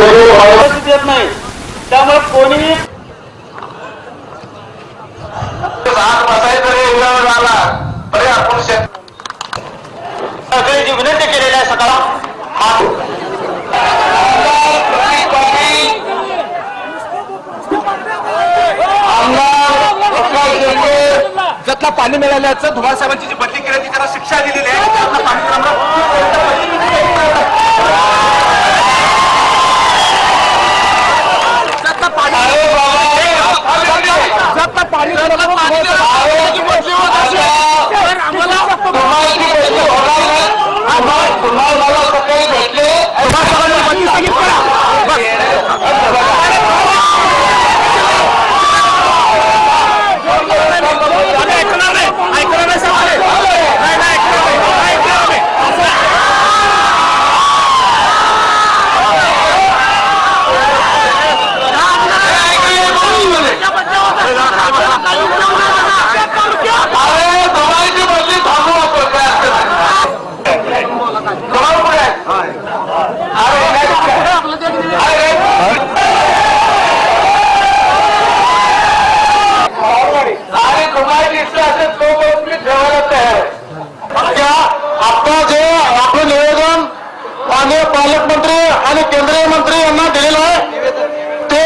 नाही. त्यामुळे कोणी बसायचा रे आपण विनंती केलेली आहे सकाळ. पाणी मिळाल्याचं धुमाळ साहेबांची जी बदली केल्याची त्याला शिक्षा दिलेली आहे त्यातलं पाणी तर आम्हाला- ज्यातलं पाणी ज्यातलं पाणी तुम्हाला सकाळी भेटले धुमाळ साहेबांनी बदली स्थगित करा